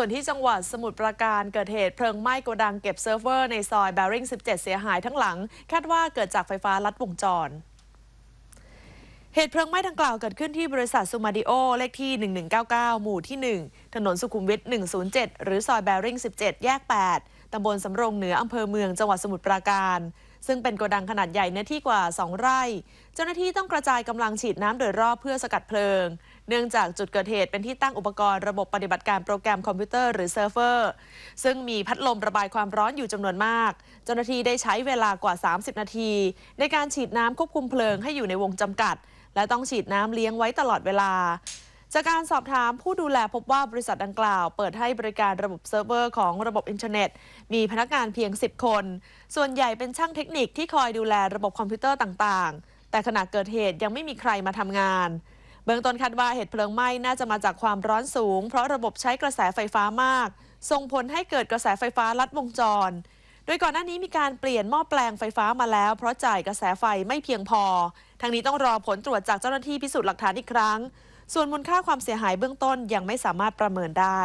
ส่วนที่จังหวัดสมุทรปราการเกิดเหตุเพลิงไหม้โกดังเก็บเซิร์ฟเวอร์ในซอยแบริ่ง 17 เสียหายทั้งหลัง คาดว่าเกิดจากไฟฟ้าลัดวงจรเหตุเพลิงไหม้ดังกล่าวเกิดขึ้นที่บริษัทซูมาดิโอ เลขที่ 1199 หมู่ที่ 1 ถนนสุขุมวิท 107 หรือซอยแบริ่ง 17 แยก 8 ตำบลสำโรงเหนืออำเภอเมืองจังหวัดสมุทรปราการ ซึ่งเป็นโกดังขนาดใหญ่เนื้อที่กว่า 2 ไร่ เจ้าหน้าที่ต้องกระจายกำลังฉีดน้ำโดยรอบเพื่อสกัดเพลิง เนื่องจากจุดเกิดเหตุเป็นที่ตั้งอุปกรณ์ระบบปฏิบัติการโปรแกรมคอมพิวเตอร์หรือเซิร์ฟเวอร์ ซึ่งมีพัดลมระบายความร้อนอยู่จำนวนมาก เจ้าหน้าที่ได้ใช้เวลากว่า 30 นาที ในการฉีดน้ำควบคุมเพลิงให้อยู่ในวงจำกัด และต้องฉีดน้ำเลี้ยงไว้ตลอดเวลา จากการสอบถามผู้ดูแลพบว่าบริษัทดังกล่าว เปิดให้บริการระบบเซิร์ฟเวอร์ของระบบอินเทอร์เน็ต มีพนักงานเพียง 10 คน ส่วนใหญ่เป็นช่างเทคนิคที่คอยดูแลระบบคอมพิวเตอร์ต่างๆ แต่ขณะเกิดเหตุยังไม่มีใครมาทำงาน เบื้องต้นคาดว่าเหตุเพลิงไหม้น่าจะมาจากความร้อนสูง เพราะระบบใช้กระแสไฟฟ้ามาก ส่งผลให้เกิดกระแสไฟฟ้าลัดวงจรโดยก่อนหน้านี้มีการเปลี่ยนหม้อแปลงไฟฟ้ามาแล้ว เพราะจ่ายกระแสไฟไม่เพียงพอ ทางนี้ต้องรอผลตรวจจากเจ้าหน้าที่พิสูจน์หลักฐานอีกครั้ง ส่วนมูลค่าความเสียหายเบื้องต้นยังไม่สามารถประเมินได้